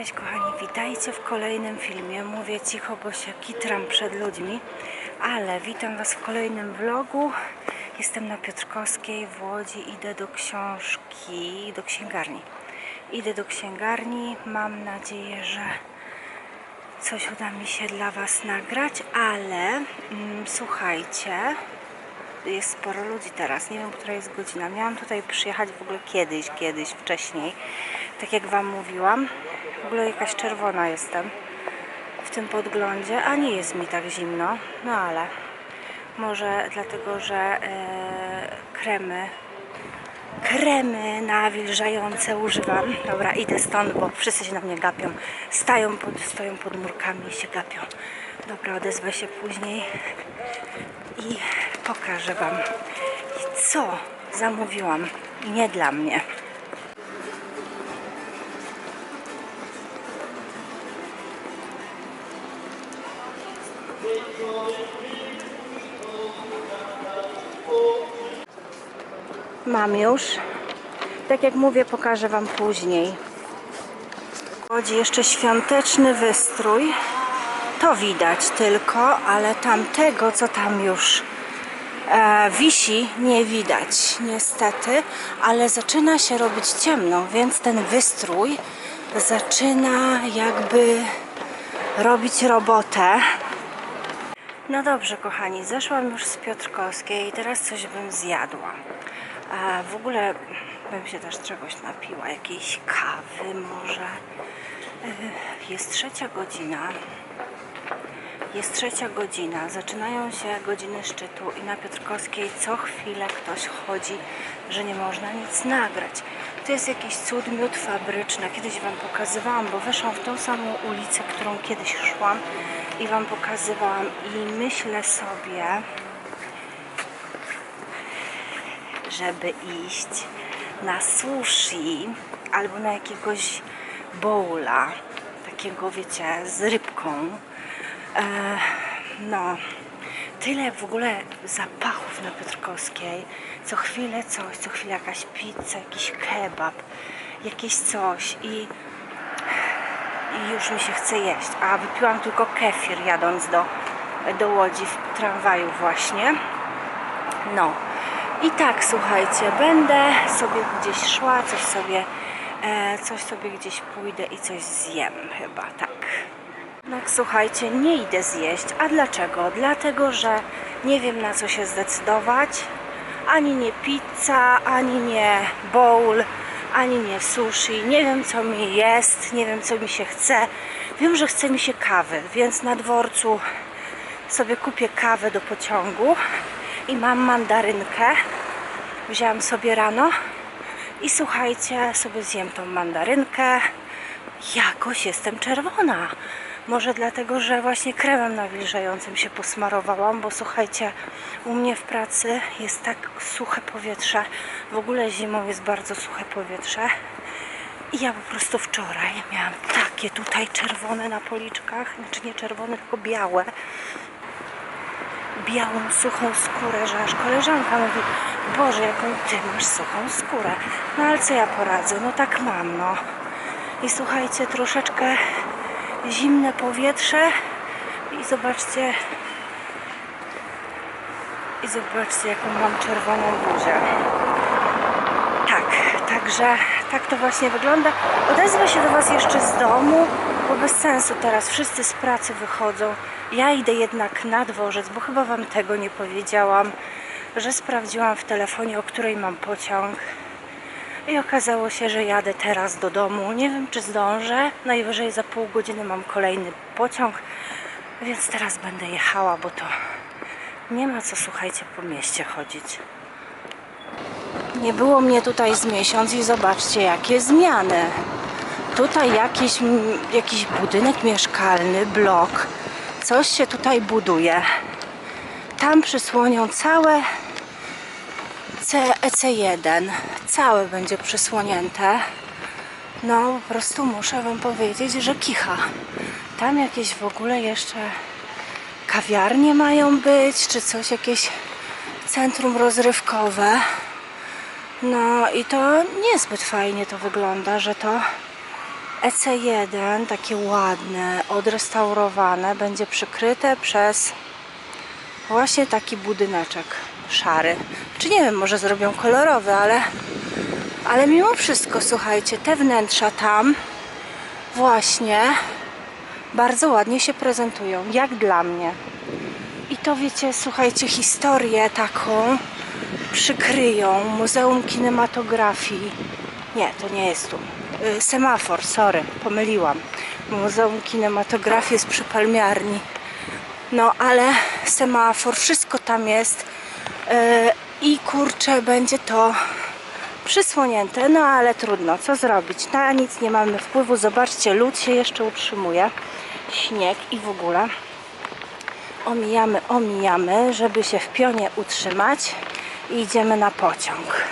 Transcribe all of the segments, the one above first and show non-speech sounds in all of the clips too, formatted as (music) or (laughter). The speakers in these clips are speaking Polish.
Cześć kochani, witajcie w kolejnym filmie. Mówię cicho, bo się kitram przed ludźmi, ale witam Was w kolejnym vlogu. Jestem na Piotrkowskiej w Łodzi, idę do książki, do księgarni. Idę do księgarni, mam nadzieję, że coś uda mi się dla Was nagrać, ale mm, słuchajcie, jest sporo ludzi teraz, nie wiem, która jest godzina. Miałam tutaj przyjechać w ogóle kiedyś, kiedyś, wcześniej, tak jak Wam mówiłam. W ogóle jakaś czerwona jestem w tym podglądzie, a nie jest mi tak zimno, no ale może dlatego, że e, kremy kremy nawilżające używam. Dobra, idę stąd, bo wszyscy się na mnie gapią. Stają pod, stoją pod murkami i się gapią. Dobra, odezwę się później i pokażę Wam, co zamówiłam. Nie dla mnie. Mam już. Tak jak mówię, pokażę Wam później. Chodzi jeszcze świąteczny wystrój. To widać tylko, ale tamtego, co tam już e, wisi, nie widać niestety, ale zaczyna się robić ciemno, więc ten wystrój zaczyna jakby robić robotę. No dobrze, kochani, zeszłam już z Piotrkowskiej i teraz coś bym zjadła. A w ogóle bym się też czegoś napiła, jakiejś kawy może. Y, Jest trzecia godzina. Jest trzecia godzina, zaczynają się godziny szczytu i na Piotrkowskiej co chwilę ktoś chodzi, że nie można nic nagrać. To jest jakiś cud miód fabryczny. Kiedyś Wam pokazywałam, bo weszłam w tą samą ulicę, którą kiedyś szłam i Wam pokazywałam i myślę sobie, żeby iść na sushi albo na jakiegoś bowla, takiego wiecie, z rybką. E, no, tyle w ogóle zapachów na Piotrkowskiej. Co chwilę coś, co chwilę jakaś pizza, jakiś kebab, jakieś coś i, i już mi się chce jeść. A wypiłam tylko kefir jadąc do, do Łodzi w tramwaju właśnie. No. I tak, słuchajcie, będę sobie gdzieś szła, coś sobie, e, coś sobie gdzieś pójdę i coś zjem chyba, tak. Tak, słuchajcie, nie idę zjeść. A dlaczego? Dlatego, że nie wiem na co się zdecydować. Ani nie pizza, ani nie bowl, ani nie sushi. Nie wiem co mi jest, nie wiem co mi się chce. Wiem, że chce mi się kawy, więc na dworcu sobie kupię kawę do pociągu i mam mandarynkę. Wzięłam sobie rano i słuchajcie, sobie zjem tą mandarynkę. Jakoś jestem czerwona. Może dlatego, że właśnie kremem nawilżającym się posmarowałam, bo słuchajcie, u mnie w pracy jest tak suche powietrze. W ogóle zimą jest bardzo suche powietrze. I ja po prostu wczoraj miałam takie tutaj czerwone na policzkach, znaczy nie czerwone, tylko białe białą, suchą skórę, że aż koleżanka mówi, Boże, jaką ty masz suchą skórę. No ale co ja poradzę? No tak mam, no. I słuchajcie, troszeczkę zimne powietrze i zobaczcie i zobaczcie, jaką mam czerwoną buzię. Tak, także tak to właśnie wygląda. Odezwę się do Was jeszcze z domu, bo bez sensu teraz wszyscy z pracy wychodzą. Ja idę jednak na dworzec, bo chyba Wam tego nie powiedziałam, że sprawdziłam w telefonie, o której mam pociąg. I okazało się, że jadę teraz do domu. Nie wiem, czy zdążę. Najwyżej za pół godziny mam kolejny pociąg, więc teraz będę jechała, bo to nie ma co, słuchajcie, po mieście chodzić. Nie było mnie tutaj z miesiąc i zobaczcie jakie zmiany. Tutaj jakiś, jakiś budynek mieszkalny, blok. Coś się tutaj buduje. Tam przysłonią całe C- EC1. Całe będzie przysłonięte. No po prostu muszę Wam powiedzieć, że kicha. Tam jakieś w ogóle jeszcze kawiarnie mają być, czy coś, jakieś centrum rozrywkowe. No i to niezbyt fajnie to wygląda, że to EC1, takie ładne, odrestaurowane, będzie przykryte przez właśnie taki budyneczek szary. Czy nie wiem, może zrobią kolorowy, ale, ale mimo wszystko, słuchajcie, te wnętrza tam właśnie bardzo ładnie się prezentują, jak dla mnie. I to wiecie, słuchajcie, historię taką przykryją Muzeum Kinematografii. Nie, to nie jest tu. Y, Semafor, sorry, pomyliłam. Muzeum Kinematografii jest przy palmiarni. No ale semafor, wszystko tam jest. Y, I kurczę, będzie to przysłonięte, no ale trudno, co zrobić? Na nic nie mamy wpływu. Zobaczcie, lód się jeszcze utrzymuje. Śnieg i w ogóle omijamy, omijamy, żeby się w pionie utrzymać i idziemy na pociąg.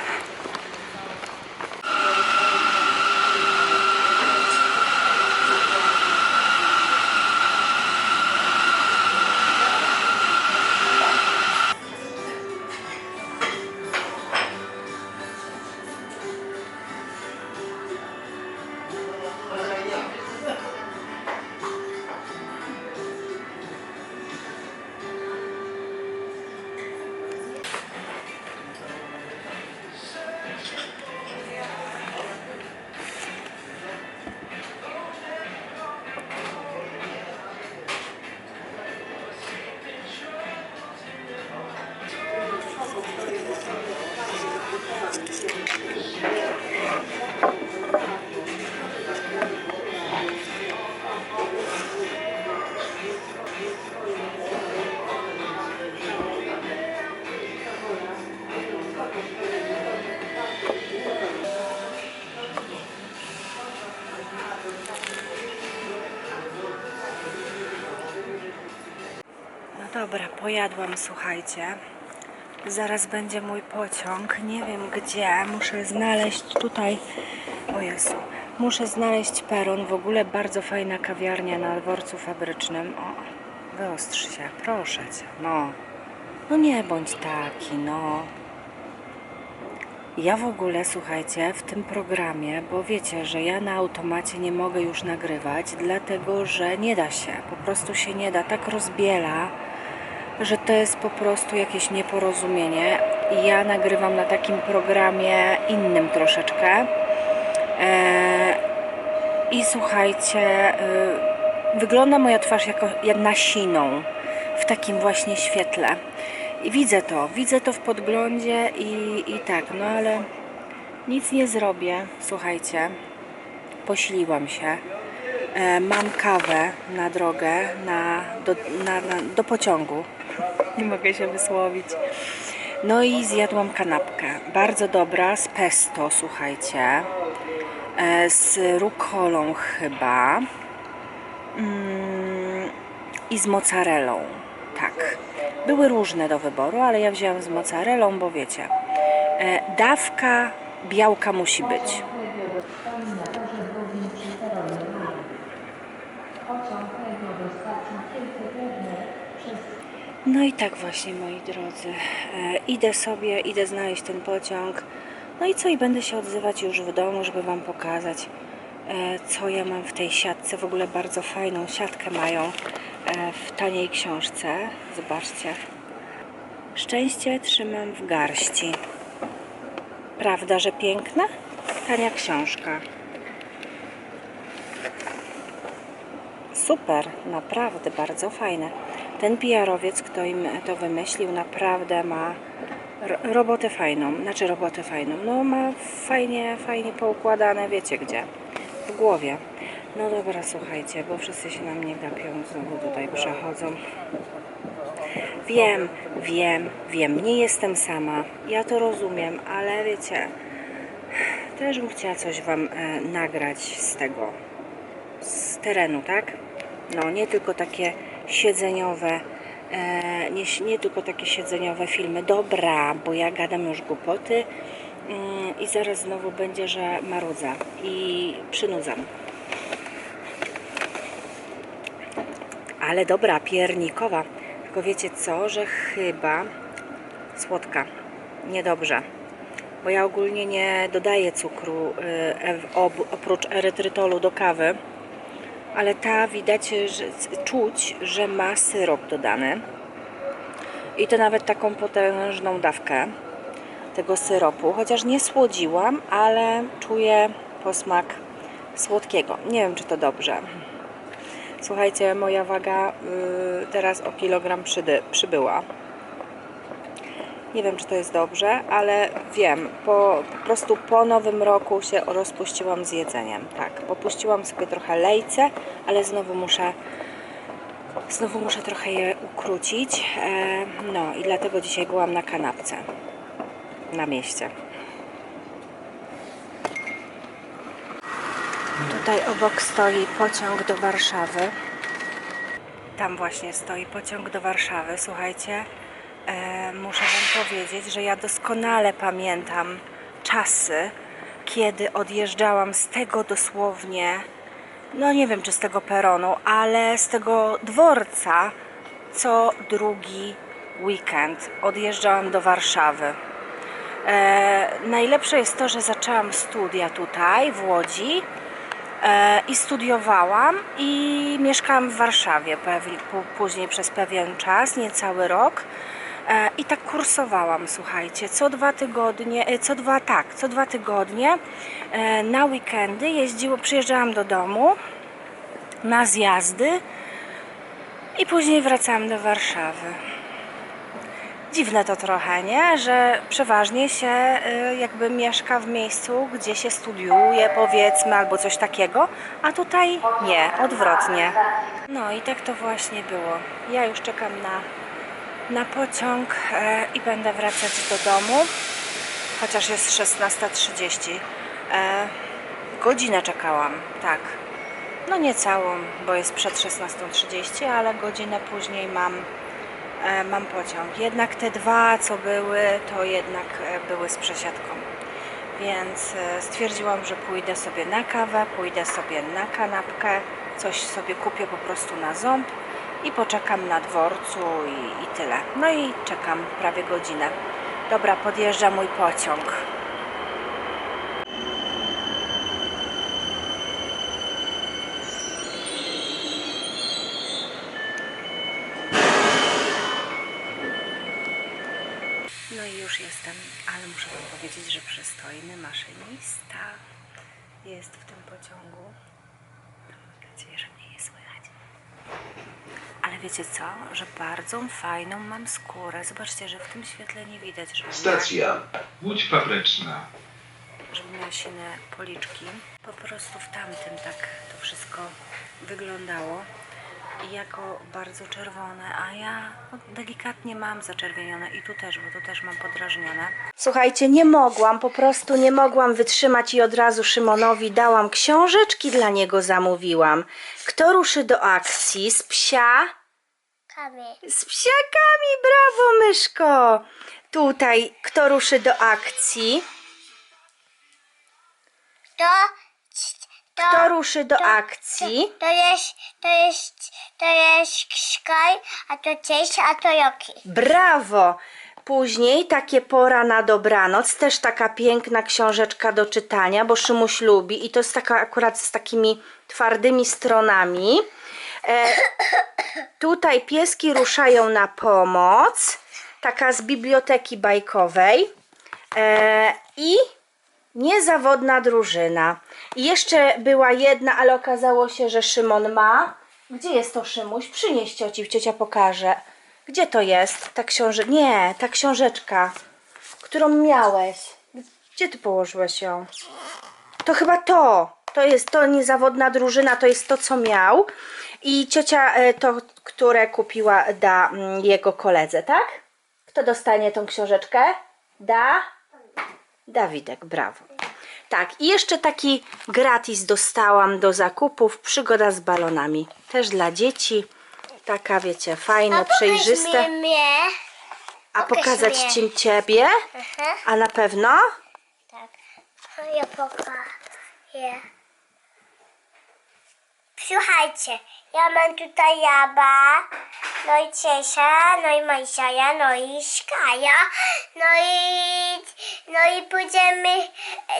Dobra, pojadłam, słuchajcie. Zaraz będzie mój pociąg. Nie wiem gdzie. Muszę znaleźć tutaj. O Jezu. Muszę znaleźć peron. W ogóle bardzo fajna kawiarnia na dworcu fabrycznym. O, wyostrz się, proszę cię. No. No nie bądź taki, no. Ja w ogóle, słuchajcie, w tym programie, bo wiecie, że ja na automacie nie mogę już nagrywać, dlatego że nie da się, po prostu się nie da, tak rozbiela, że to jest po prostu jakieś nieporozumienie. Ja nagrywam na takim programie innym troszeczkę. Eee, I słuchajcie, y, wygląda moja twarz jako jedna siną w takim właśnie świetle. I widzę to, widzę to w podglądzie i, i tak, no ale nic nie zrobię, słuchajcie. Posiliłam się. E, mam kawę na drogę, na, do, na, na, do pociągu. Nie mogę się wysłowić. No i zjadłam kanapkę. Bardzo dobra, z pesto, słuchajcie. E, z rukolą chyba. Mm, I z mozzarellą. Tak. Były różne do wyboru, ale ja wzięłam z mozzarellą, bo wiecie, e, dawka białka musi być. No i tak właśnie, moi drodzy. E, idę sobie, idę znaleźć ten pociąg. No i co, i będę się odzywać już w domu, żeby Wam pokazać, e, co ja mam w tej siatce. W ogóle bardzo fajną siatkę mają e, w taniej książce. Zobaczcie. Szczęście trzymam w garści. Prawda, że piękna? Tania książka. Super, naprawdę bardzo fajne. Ten PR-owiec, kto im to wymyślił, naprawdę ma ro- robotę fajną. Znaczy robotę fajną. No ma fajnie, fajnie poukładane, wiecie gdzie. W głowie. No dobra, słuchajcie, bo wszyscy się na mnie gapią, znowu tutaj przechodzą. Wiem, wiem, wiem, nie jestem sama. Ja to rozumiem, ale wiecie, też bym chciała coś Wam e, nagrać z tego, z terenu, tak? No, nie tylko takie siedzeniowe, e, nie, nie tylko takie siedzeniowe filmy. Dobra, bo ja gadam już głupoty mm, i zaraz znowu będzie, że marudza i przynudzam. Ale dobra, piernikowa. Tylko wiecie co, że chyba słodka. Niedobrze. bo ja ogólnie nie dodaję cukru e- oprócz erytrytolu do kawy, ale ta widać, że czuć, że ma syrop dodany. I to nawet taką potężną dawkę tego syropu, chociaż nie słodziłam, ale czuję posmak słodkiego. Nie wiem, czy to dobrze. Słuchajcie, moja waga y, teraz o kilogram przydy, przybyła. Nie wiem, czy to jest dobrze, ale wiem, po, po prostu po nowym roku się rozpuściłam z jedzeniem. Tak, popuściłam sobie trochę lejce, ale znowu muszę znowu muszę trochę je ukrócić. E, no i dlatego dzisiaj byłam na kanapce na mieście. Tutaj obok stoi pociąg do Warszawy. Tam właśnie stoi pociąg do Warszawy. Słuchajcie, powiedzieć, że ja doskonale pamiętam czasy, kiedy odjeżdżałam z tego dosłownie, no nie wiem czy z tego peronu, ale z tego dworca co drugi weekend odjeżdżałam do Warszawy. E, najlepsze jest to, że zaczęłam studia tutaj w Łodzi e, i studiowałam i mieszkałam w Warszawie później przez pewien czas, niecały rok. E, I tak kursowałam, słuchajcie, co dwa tygodnie, e, co dwa, tak, co dwa tygodnie e, na weekendy jeździło, przyjeżdżałam do domu na zjazdy i później wracałam do Warszawy. Dziwne to trochę, nie? Że przeważnie się jakby mieszka w miejscu, gdzie się studiuje, powiedzmy, albo coś takiego, a tutaj nie, odwrotnie. No i tak to właśnie było. Ja już czekam na, na pociąg e, i będę wracać do domu, chociaż jest 16.30. E, godzinę czekałam, tak. No nie całą, bo jest przed 16.30, ale godzinę później mam e, mam pociąg. Jednak te dwa, co były, to jednak były z przesiadką. Więc stwierdziłam, że pójdę sobie na kawę, pójdę sobie na kanapkę, coś sobie kupię po prostu na ząb i poczekam na dworcu i, i tyle. No i czekam prawie godzinę. Dobra, podjeżdża mój pociąg. No i już jestem, ale muszę Wam powiedzieć, że przystojny maszynista jest w tym pociągu. Mam nadzieję, że. Ale wiecie co? Że bardzo fajną mam skórę. Zobaczcie, że w tym świetle nie widać, że Stacja. Łódź fabryczna. żeby miał sine policzki. Po prostu w tamtym tak to wszystko wyglądało. I jako bardzo czerwone, a ja no, delikatnie mam zaczerwienione i tu też, bo tu też mam podrażnione. Słuchajcie, nie mogłam, po prostu nie mogłam wytrzymać i od razu Szymonowi dałam książeczki dla niego zamówiłam. Kto ruszy do akcji? Z psia? Kamy. Z psiakami, brawo myszko! Tutaj, kto ruszy do akcji? To, to, Kto ruszy do to- akcji? to jest, to jest, to jest Sky, a to cześć, a to Joki. Brawo! Później takie pora na dobranoc, też taka piękna książeczka do czytania, bo Szymuś lubi i to jest taka akurat z takimi twardymi stronami. E, tutaj pieski ruszają na pomoc, taka z biblioteki bajkowej e, i niezawodna drużyna. I jeszcze była jedna, ale okazało się, że Szymon ma. Gdzie jest to Szymuś? Przynieś cioci, ciocia pokaże. Gdzie to jest? Ta książeczka. Nie, ta książeczka, którą miałeś. Gdzie ty położyłeś ją? To chyba to. To jest to niezawodna drużyna, to jest to, co miał. I ciocia e, to, które kupiła, da mm, jego koledze, tak? Kto dostanie tą książeczkę? Da? Dawidek, brawo. Tak, i jeszcze taki gratis dostałam do zakupów. Przygoda z balonami. Też dla dzieci. Taka, wiecie. Pokaż mnie. A pokazać mnie. ci ciebie? Aha, A na pewno? tak. Ja pokażę. Słuchajcie, ja mam tutaj Jaba, no i Ciesia, no i Majsaja, no i Szkaja, no i, no i pójdziemy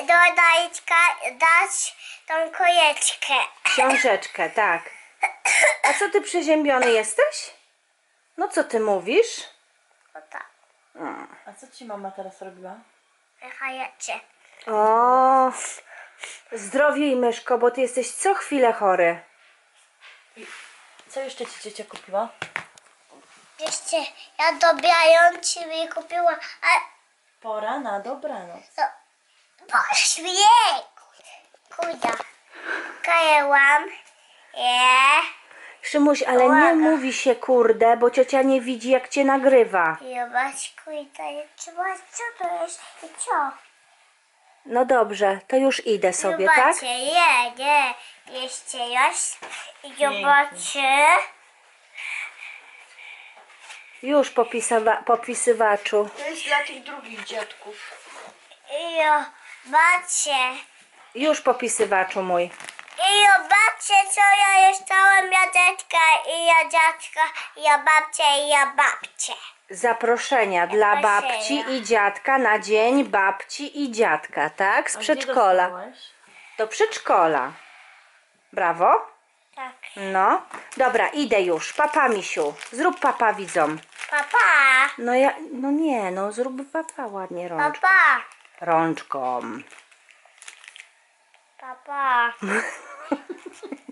dodać dać tą kojeczkę. Książeczkę, tak. A co ty przeziębiony jesteś? No co ty mówisz? O tak, A co ci mama teraz robiła? wychajecie. O, zdrowiej myszko, bo ty jesteś co chwilę chory. Co jeszcze ci ciocia kupiła? Jeszcze ja dobierając mi kupiła, a Pora na dobranoc. to poświeć. Kurde, kajęłam, je. Szymuś, ale nie Łaga. mówi się kurde, bo ciocia nie widzi jak cię nagrywa. Zobacz, kurde, trzeba, co to jest i co? No dobrze, to już idę sobie, tak? Zobaczcie, je, nie, jeszcze jest. I zobaczcie, Już popisywa- popisywaczu. To jest dla tych drugich dziadków. i zobaczcie. Już popisywaczu mój. I zobaczcie, co ja dostałem, ja dziadka, i ja dziadka, i ja babcia, i ja babcie. Zaproszenia dla babci i dziadka na dzień babci i dziadka, tak? Z A gdzie przedszkola. dostałaś? Do przedszkola. Brawo. Tak. No. Dobra, idę już. Papa, misiu. Zrób papa widzom. Papa, No ja, no nie, no zrób papa ładnie rączką. papa, Rączką. papa. (laughs)